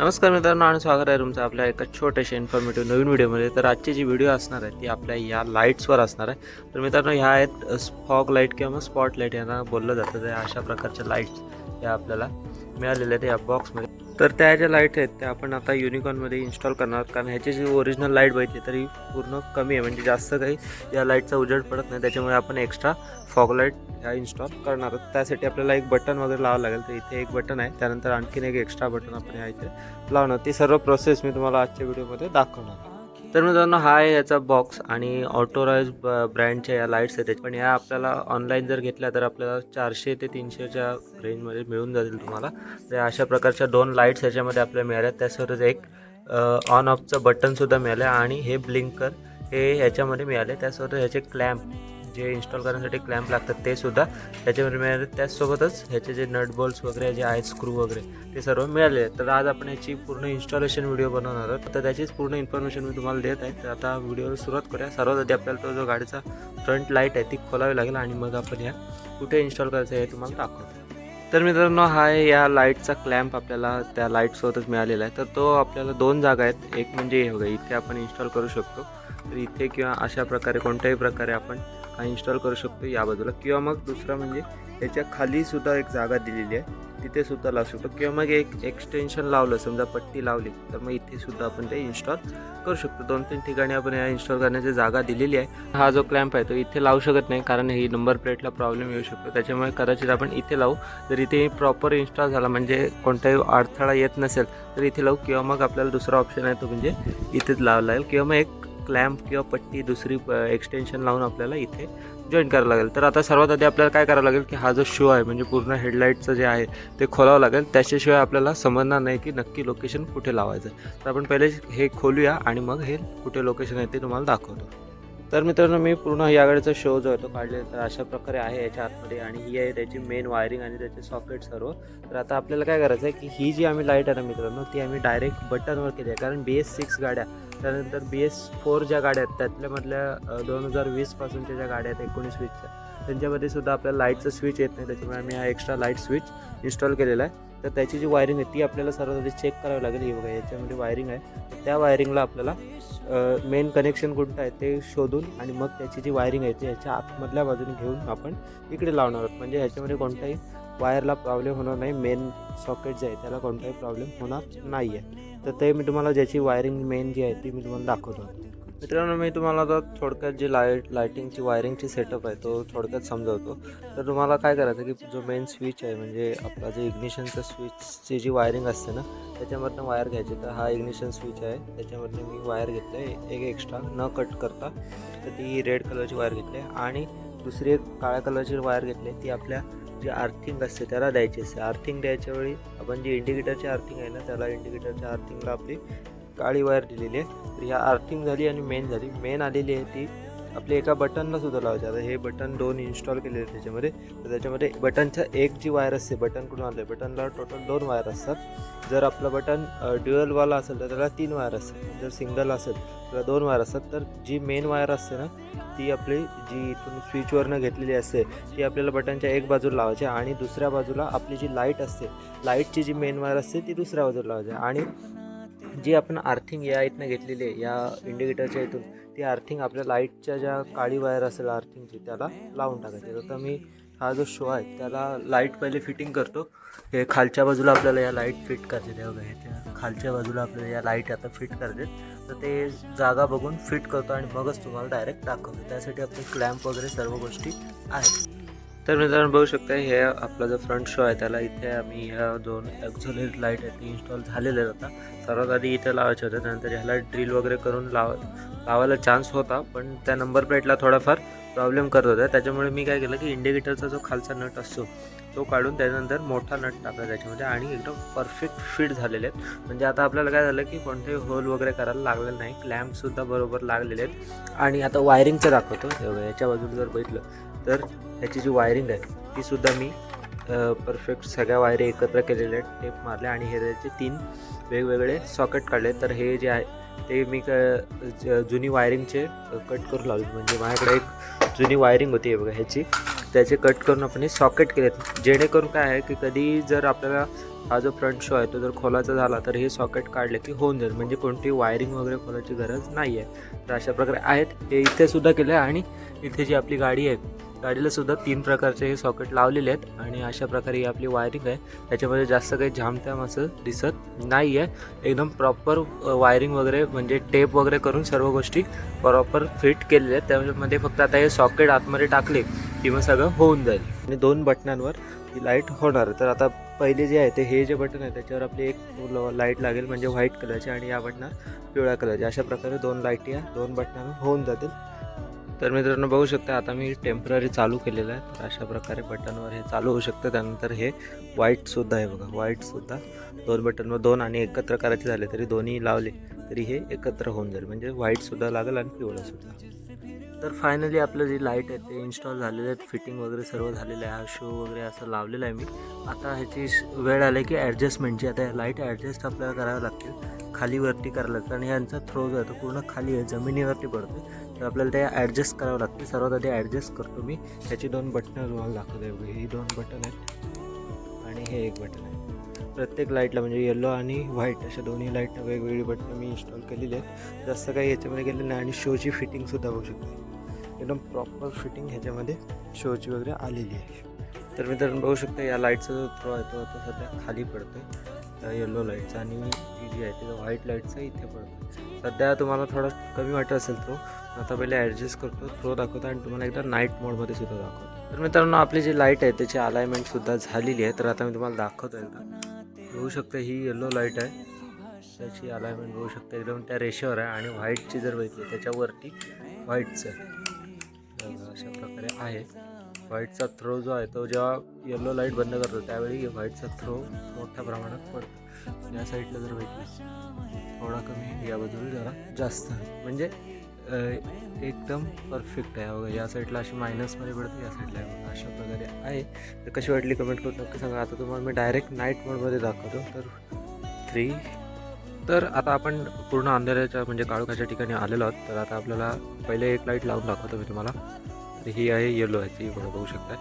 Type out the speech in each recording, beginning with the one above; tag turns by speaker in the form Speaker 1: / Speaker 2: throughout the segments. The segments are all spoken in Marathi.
Speaker 1: नमस्कार मित्रांनो आणि स्वागत आहे तुमचं आपल्या एका छोट्याशा इन्फॉर्मेटिव्ह नवीन व्हिडिओमध्ये. तर आजची जी व्हिडिओ असणार आहे ती आपल्या या लाईट्सवर असणार आहे. तर मित्रांनो ह्या आहेत फॉग लाइट किंवा मग स्पॉट लाइट यांना बोललं जातं. त्या अशा प्रकारच्या लाईट्स या आपल्याला मिळालेल्या आहेत या बॉक्समध्ये तर त्या ज्या लाइट आहेत त्या आपण आता युनिकॉनमध्ये इन्स्टॉल करणार आहोत. कारण ह्याची जी ओरिजिनल लाइट बघितली तर ही पूर्ण कमी आहे. म्हणजे जास्त काही या लाईटचा उजेड पडत नाही. त्याच्यामुळे आपण एक्स्ट्रा फॉग लाइट ह्या इन्स्टॉल करणार आहोत. त्यासाठी आपल्याला एक बटन वगैरे लावावं लागेल. तर इथे एक बटन आहे. त्यानंतर आणखीन एक एक्स्ट्रा बटन आपण ह्या इथे लावणार ती सर्व प्रोसेस मी तुम्हाला आजच्या व्हिडिओमध्ये दाखवणार तर मित्रांनो हा आहे याचा बॉक्स आणि ऑटोराईज ब्रँडच्या या लाईट्स आहेत पण या आपल्याला ऑनलाईन जर घेतल्या तर आपल्याला चारशे ते तीनशेच्या रेंजमध्ये मिळून जातील तुम्हाला. तर अशा प्रकारच्या दोन लाईट्स याच्यामध्ये आपल्याला मिळाल्या. त्यासोबतच एक ऑन ऑफचं बटनसुद्धा मिळालं आणि हे ब्लिंकर हे ह्याच्यामध्ये मिळाले. त्यासोबत ह्याचे क्लॅम्प जे इन्स्टॉल करण्यासाठी क्लॅम्प लागतात ते सुद्धा ह्याच्यामध्ये मिळाले. त्याचसोबतच ह्याचे जे नट बोल्ट्स वगैरे जे आहेत स्क्रू वगैरे ते सर्व मिळाले. तर आज आपण याची पूर्ण इन्स्टॉलेशन व्हिडिओ बनवणार आहोत. तर त्याचीच पूर्ण इन्फॉर्मेशन मी तुम्हाला देत आहे. तर आता व्हिडिओला सुरुवात करूया. सर्वात आधी आपल्याला तो जो गाडीचा फ्रंट लाइट आहे ती खोलावी लागेल आणि मग आपण या कुठे इन्स्टॉल करायचं आहे हे तुम्हाला दाखवतो. तर मित्रांनो हा आहे या लाईटचा क्लॅम्प आपल्याला त्या लाईटसोबतच मिळालेला आहे. तर तो आपल्याला दोन जागा आहेत. एक म्हणजे हे बघा इथे आपण इन्स्टॉल करू शकतो. तर इथे किंवा अशा प्रकारे कोणत्याही प्रकारे आपण हा इन्स्टॉल करू शकतो या बाजूला किंवा मग दुसरा म्हणजे याच्या खाली सुद्धा एक जागा दिलेली आहे. तिथे सुद्धा लावू शकतो. किंवा मग एक एक्सटेन्शन लावलं समजा पट्टी लावली तर मग इथे सुद्धा आपण ते इन्स्टॉल करू शकतो. दोन तीन ठिकाणी आपण या इन्स्टॉल करण्याची जागा दिलेली आहे. हा जो क्लॅम्प आहे तो इथे लावू शकत नाही कारण ही नंबर प्लेटला प्रॉब्लेम येऊ शकतो. त्याच्यामुळे कदाचित आपण इथे लावू. जर इथे प्रॉपर इन्स्टॉल झाला म्हणजे कोणताही अडथळा येत नसेल तर इथे लावू. किंवा मग आपल्याला दुसरा ऑप्शन आहे तो म्हणजे इथेच लावायला लागेल. किंवा मग एक क्लॅम्प किंवा पट्टी दुसरी एक्सटेन्शन लावून आपल्याला इथे जॉईन करावं लागेल. तर आता सर्वात आधी आपल्याला काय करावं लागेल की हा जो शो आहे म्हणजे पूर्ण हेडलाईटचं जे आहे ते खोलावं लागेल. त्याच्याशिवाय आपल्याला समजणार नाही की नक्की लोकेशन कुठे लावायचं. आहे. तर आपण पहिले हे खोलूया आणि मग हे कुठे लोकेशन आहे ते तुम्हाला दाखवतो. तर मित्रांनो मी पूर्ण या गाडीचा शो जो आहे तो काढले तर अशा प्रकारे आहे याच्या आतमध्ये आणि ही आहे त्याची मेन वायरिंग आणि त्याचे सॉकेट सर्व. तर आता आपल्याला काय करायचं आहे की ही जी आम्ही लाइट आहे ना मित्रांनो ती आम्ही डायरेक्ट बटनवर केली आहे. कारण बी एस सिक्स गाड्या त्यानंतर बी एस फोर ज्या गाड्या आहेत त्यातल्यामधल्या दोन हजार वीसपासूनच्या ज्या गाड्या आहेत एकोणीस वीसच्या त्यांच्यामध्ये सुद्धा आपल्याला लाईटचं स्विच येत नाही. त्याच्यामुळे आम्ही हा एक्स्ट्रा लाइट स्विच इन्स्टॉल केलेला आहे. तर त्याची जी वायरिंग आहे ती आपल्याला सर्वात आधी चेक करावी लागेल. ही बघा याच्यामध्ये वायरिंग आहे. त्या वायरिंगला आपल्याला मेन कनेक्शन कोणतं आहे ते शोधून आणि मग त्याची जी वायरिंग आहे ती ह्याच्या आतमधल्या बाजूने घेऊन आपण इकडे लावणार आहोत. म्हणजे ह्याच्यामध्ये कोणताही वायरला प्रॉब्लेम होणार नाही. मेन सॉकेट जे आहे त्याला कोणताही प्रॉब्लेम होणार नाही आहे तर ते मी तुम्हाला ज्याची वायरिंग मेन जी आहे ती मी तुम्हाला दाखवतो. मित्रांनो मी तुम्हाला आता थोडक्यात जी लाइट लायटिंगची वायरिंगची सेटअप आहे तो थोडक्यात समजावतो. तर तुम्हाला काय करायचं की जो मेन स्विच आहे म्हणजे आपला जे इग्निशनचं स्विचची जी वायरिंग असते ना त्याच्यामधनं वायर घ्यायची. तर हा इग्निशन स्विच आहे त्याच्यामधनं मी वायर घेतलं आहे एक एक्स्ट्रा न कट करता तर ती रेड कलरची वायर घेतली आहे. आणि दुसरी एक काळ्या कलरची वायर घेतली ती आपल्या जी आर्थिंग असते त्याला द्यायची असते. आर्थिंग द्यायच्या वेळी आपण जी इंडिकेटरची आर्थिंग आहे ना त्याला इंडिकेटरच्या आर्थिंगला आपली काळी वायर दिलेली आहे. तर ह्या अर्थिंग झाली आणि मेन झाली. मेन आलेली आहे ती आपली एका बटनला सुद्धा लावायची. आता हे बटन दोन इन्स्टॉल केलेले आहे त्याच्यामध्ये. तर त्याच्यामध्ये बटनच्या एक जी वायर असते बटन कुठून आलं बटनला टोटल दोन वायर असतात. जर आपलं बटन ड्युअलवाला असेल तर त्याला तीन वायर असतात. जर सिंगल असेल त्याला दोन वायर असतात. तर जी मेन वायर असते ना ती आपली जी इथून स्विचवरनं घेतलेली असते ती आपल्याला बटनच्या एक बाजूला लावायची आणि दुसऱ्या बाजूला आपली जी लाइट असते लाईटची जी मेन वायर असते ती दुसऱ्या बाजूला लावायची. आणि जी आपण आर्थिंग या इथनं घेतलेली आहे या इंडिकेटरच्या इथून ती आर्थिंग आपल्या लाईटच्या ज्या काळी वायर असेल आर्थिंगची त्याला लावून टाकायची. आता मी हा जो शो आहे त्याला लाइट पहिले फिटिंग करतो. हे खालच्या बाजूला आपल्याला या लाइट फिट करते त्या बघा त्या खालच्या बाजूला आपल्याला या लाइट आता फिट करते. तर ते जागा बघून फिट करतो आणि मगच तुम्हाला डायरेक्ट दाखवतो. त्यासाठी आपले क्लॅम्प वगैरे सर्व गोष्टी आहेत. तर मित्रांनो बघू शकता हे आपला जो फ्रंट शो आहे त्याला इथे आम्ही ह्या दोन एक्झोलेट लाइट आहेत ते इन्स्टॉल झालेले आहेत आता. सर्वात आधी इथे लावायचे होते त्यानंतर ह्याला ड्रिल वगैरे करून लाव लावायला चान्स होता पण त्या नंबर प्लेटला थोडाफार प्रॉब्लेम करत होता. त्याच्यामुळे मी काय केलं की इंडिकेटरचा जो खालचा नट असतो तो काढून त्यानंतर मोठा नट टाकला त्याच्यामध्ये म्हणजे आणि एकदम परफेक्ट फिट झालेले आहेत. म्हणजे आता आपल्याला काय झालं की कोणतेही होल वगैरे करायला लागलेलं नाही. क्लॅम्पसुद्धा बरोबर लागलेले आहेत. आणि आता वायरिंगचं दाखवतो. याच्या बाजूला जर बघितलं तर ह्याची जी वायरिंग आहे ती सुद्धा मी परफेक्ट सगळ्या वायरी एकत्र केलेल्या आहेत टेप मारले आणि हे त्याचे तीन वेगवेगळे सॉकेट काढले. तर हे जे आहे ते मी क जुनी वायरिंगचे कट करून लावले म्हणजे माझ्याकडे एक जुनी वायरिंग होती हे बघा ह्याची. त्याचे कट करून आपण सॉकेट केलेत. जेणेकरून काय आहे की कधी जर आपल्याला हा जो फ्रंट शो आहे तो जर खोलाचा झाला तर हे सॉकेट काढले की होऊन जाईल. म्हणजे कोणती वायरिंग वगैरे खोलायची गरज नाही आहे तर अशा प्रकारे आहेत. हे इथे सुद्धा केलं आहे आणि इथे जी आपली गाडी आहे गाडीला सुद्धा तीन प्रकारचे हे सॉकेट लावलेले आहेत आणि अशा प्रकारे ही आपली वायरिंग आहे. त्याच्यामध्ये जास्त काही झामताम असं दिसत नाही आहे एकदम प्रॉपर वायरिंग वगैरे म्हणजे टेप वगैरे करून सर्व गोष्टी प्रॉपर फिट केलेल्या आहेत. त्यामध्ये फक्त आता हे सॉकेट आतमध्ये टाकले की मग सगळं होऊन जाईल. आणि दोन बटनांवर ही लाइट होणार. तर आता पहिले जे आहे ते हे जे बटन आहे त्याच्यावर आपली एक लाइट लागेल म्हणजे व्हाईट कलरची आणि या बटनार पिवळ्या कलरची अशा प्रकारे दोन लाईटी या दोन बटनांवर होऊन जातील. तर मित्रांनो बघू शकता आता मी टेंपररी चालू केलेलं आहे. तर अशा प्रकारे बटनवर हे चालू होऊ शकतं. त्यानंतर हे व्हाईटसुद्धा आहे बघा. व्हाईटसुद्धा दोन बटनवर दोन आणि एकत्र करायचे झाले तरी दोन्ही लावले तरी हे एकत्र होऊन जाईल. म्हणजे व्हाईटसुद्धा लागेल आणि पिवळंसुद्धा तर फायनली आपलं जे लाइट आहे ते इन्स्टॉल झालेलं आहेत फिटिंग वगैरे सर्व झालेलं आहे. हा शो वगैरे असं लावलेलं आहे मी. आता ह्याची श- वेळ आली की ॲडजस्टमेंटची आता लाइट ॲडजस्ट आपल्याला करावं लागतील. खालीवरती करायला करावं लागतं आणि यांचा थ्रो जो आहे तो पूर्ण खाली आहे. जमिनीवरती पडतो तर आपल्याला ते ॲडजस्ट करावं लागते. सर्वात आधी ॲडजस्ट करतो मी. ह्याची दोन बटणं तुम्हाला दाखवतो बघा. ही दोन बटन आहेत आणि हे एक बटन आहे. प्रत्येक लाईटला म्हणजे येलो आणि व्हाईट अशा दोन्ही लाईटला वेगवेगळी बटणं मी इन्स्टॉल केलेली आहेत. जास्त काही याच्यामध्ये गेले नाही आणि शोची फिटिंगसुद्धा बघू शकते. एकदम प्रॉपर फिटिंग ह्याच्यामध्ये शोची वगैरे आलेली आहे. तर मित्रांनो बघू शकता या लाईटचा जो थ्रो आहे तो आता सध्या खाली पडतो आहे येलो लाईटचा आणि ती जी आहे ती व्हाईट लाईटचा इथे पडतो सध्या तुम्हाला थोडा कमी वाटत असेल तो आता पहिले ॲडजस्ट करतो थ्रो दाखवतो आणि तुम्हाला एकदा नाईट मोडमध्ये सुद्धा दाखवतो. तर मित्रांनो आपली जी लाइट आहे त्याची अलाइनमेंटसुद्धा झालेली आहे. तर आता मी तुम्हाला दाखवतो एकदा. होऊ शकते ही येलो लाइट आहे. त्याची अलाइनमेंट होऊ शकते एकदम त्या रेषेवर आहे आणि व्हाईटची जर बघितली त्याच्यावरती व्हाईटचं अशा प्रकारे आहे. व्हाईटचा थ्रो जो आहे तो जेव्हा येलो लाइट बंद करतो त्यावेळी व्हाईटचा थ्रो मोठ्या प्रमाणात पडतो. या साईडला जर बघितलं थोडा कमी या बाजूला जरा जास्त. म्हणजे एकदम परफेक्ट आहे. बघा या साईडला अशी मायनसमध्ये पडते या साईडला अशा प्रकारे आहे. तर कशी वाटली कमेंट करून नक्की सांगा. आता तुम्हाला मी डायरेक्ट नाईट मोडमध्ये दाखवतो. तर थ्री तर आता आपण पूर्ण अंधाराच्या म्हणजे काळोखाच्या ठिकाणी आलेलो आहोत. तर आता आपल्याला पहिले एक लाइट लावून दाखवतो मी तुम्हाला. तर ही आहे येलो आहे ती बघू शकताय.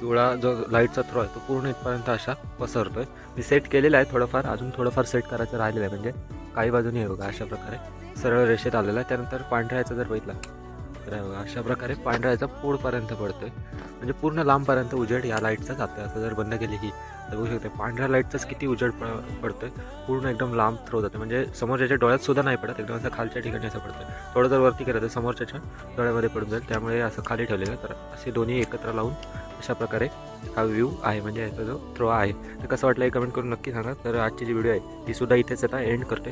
Speaker 1: पिवळा जो लाईटचा थ्रो आहे तो पूर्ण इथपर्यंत अशा पसरतोय. मी सेट केलेला आहे थोडंफार अजून थोडंफार सेट करायचं राहिलेलं आहे म्हणजे काही बाजूने आहे बघा अशा प्रकारे. सरळ रेषेत आलेला आहे. त्यानंतर पांढऱ्याचा जर बघितला तर बघा अशा प्रकारे पांढऱ्याचा पोळपर्यंत पडतोय. म्हणजे पूर्ण लांबपर्यंत उजेड या लाईटचा जातोय. असं जर बंद केली की तर बघू शकते पांढऱ्या लाईटचाच किती उजेड प आहे पूर्ण एकदम लांब थ्रो जाते म्हणजे समोरच्याच्या डोळ्यात सुद्धा नाही पडत एकदम असं खालच्या ठिकाणी असं पडतं थोडं जर वरती केलं तर समोरच्याच्या डोळ्यामध्ये पडून जाईल. त्यामुळे असं खाली ठेवलेलं तर असे दोन्ही एकत्र लावून अशा प्रकारे हा व्ह्यू आहे. म्हणजे याचा जो थ्रो आहे तर कसं वाटलं हे कमेंट करून नक्की सांगा. तर आजची जी व्हिडिओ आहे ती सुद्धा इथेच आता एंड करते.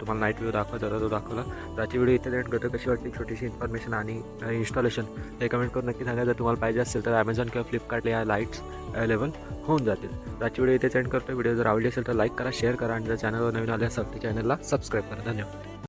Speaker 1: तुम्हाला नाईट व्ह्यू दाखवायचा होता तो दाखवला. तर आजची व्हिडिओ इथेच एंड करतो. कशी वाटली छोटीशी इन्फॉर्मेशन आणि इन्स्टॉलेशन हे कमेंट करून नक्की सांगा. जर तुम्हाला पाहिजे असेल तर ॲमेझॉन किंवा फ्लिपकार्टला या लाईट्स अवेलेबल होऊन जातील. तर आजची व्हिडिओ इथेच एंड करतो व्हिडिओ जर आवडली असेल तर लाईक करा शेअर करा. आणि जर चॅनलवर नवीन आले असेल तर चॅनलला सबस्क्राईब करा. धन्यवाद.